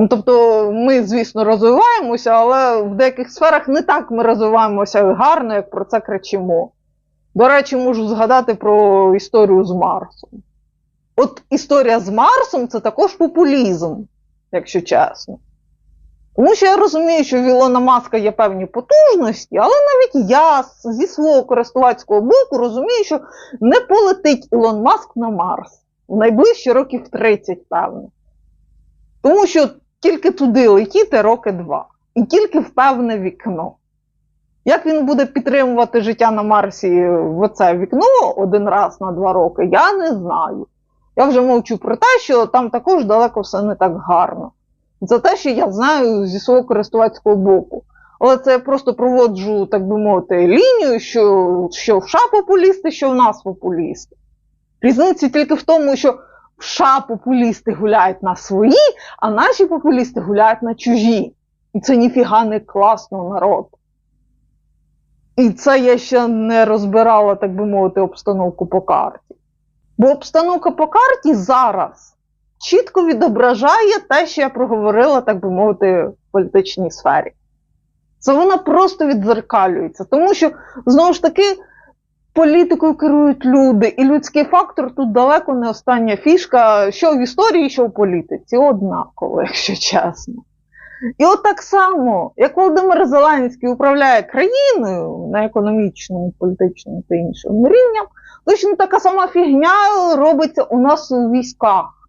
Ну, тобто, ми, звісно, розвиваємося, але в деяких сферах не так ми розвиваємося гарно, як про це кричимо. До речі, можу згадати про історію з Марсом. От історія з Марсом це також популізм, якщо чесно. Тому що я розумію, що в Ілона Маска є певні потужності, але навіть я зі свого користувацького боку розумію, що не полетить Ілон Маск на Марс в найближчі років 30, певно. Тому що тільки туди летіти роки два. І тільки в певне вікно. Як він буде підтримувати життя на Марсі в оце вікно один раз на два роки, я не знаю. Я вже мовчу про те, що там також далеко все не так гарно. Це те, що я знаю зі свого користувацького боку. Але це я просто проводжу, так би мовити, лінію, що, що в США популісти, що в нас популісти. Різниця тільки в тому, що США популісти гуляють на свої, а наші популісти гуляють на чужі. І це ніфіга не класно народ. І це я ще не розбирала, так би мовити, обстановку по карті. Бо обстановка по карті зараз чітко відображає те, що я проговорила, так би мовити, в політичній сфері. Це вона просто відзеркалюється. Тому що, знову ж таки, політикою керують люди, і людський фактор тут далеко не остання фішка, що в історії, що в політиці. Однаково, якщо чесно. І от так само, як Володимир Зеленський управляє країною на економічному, політичному та іншому рівням, точно така сама фігня робиться у нас у військах.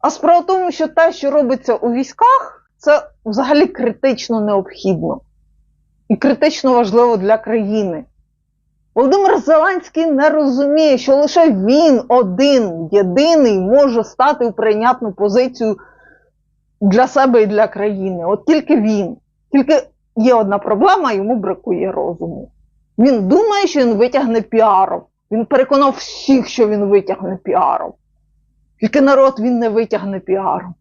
А справа в тому, що те, що робиться у військах, це взагалі критично необхідно і критично важливо для країни. Володимир Зеленський не розуміє, що лише він один, єдиний, може стати у прийнятну позицію для себе і для країни. От тільки він. Тільки є одна проблема, йому бракує розуму. Він думає, що він витягне піаром. Він переконав всіх, що він витягне піаром. Тільки народ він не витягне піаром.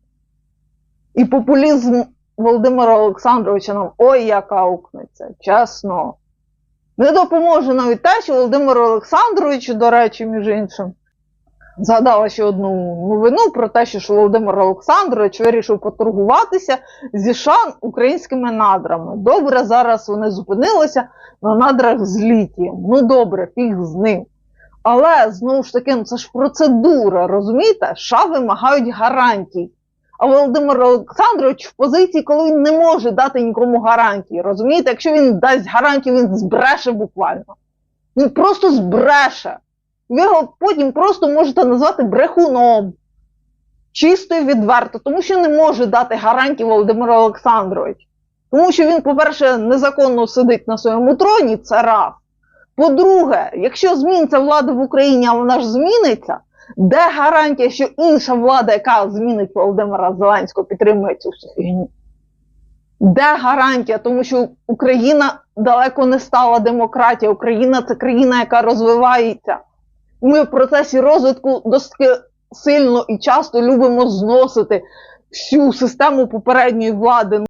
І популізм Володимира Олександровича нам ой як аукнеться, чесно. Не допоможе навіть те, що Володимир Олександрович, до речі, між іншим, згадала ще одну новину про те, що Володимир Олександрович вирішив поторгуватися зі США українськими надрами. Добре, зараз вони зупинилися на надрах з літієм. Ну добре, фіг з ним. Але знову ж таки, ну, це ж процедура, розумієте? США вимагають гарантій. А Володимир Олександрович в позиції, коли він не може дати нікому гарантії. Розумієте, якщо він дасть гарантію, він збреше буквально. Він просто збреше. Ви його потім просто можете назвати брехуном. Чисто і відверто, тому що не може дати гарантії Володимир Олександрович. Тому що він, по-перше, незаконно сидить на своєму троні, це раз. По-друге, якщо зміниться влада в Україні, а вона ж зміниться, де гарантія, що інша влада, яка змінить Володимира Зеленського, підтримує цю фігню? Де гарантія? Тому що Україна далеко не стала демократія. Україна це країна, яка розвивається. Ми в процесі розвитку досить сильно і часто любимо зносити всю систему попередньої влади.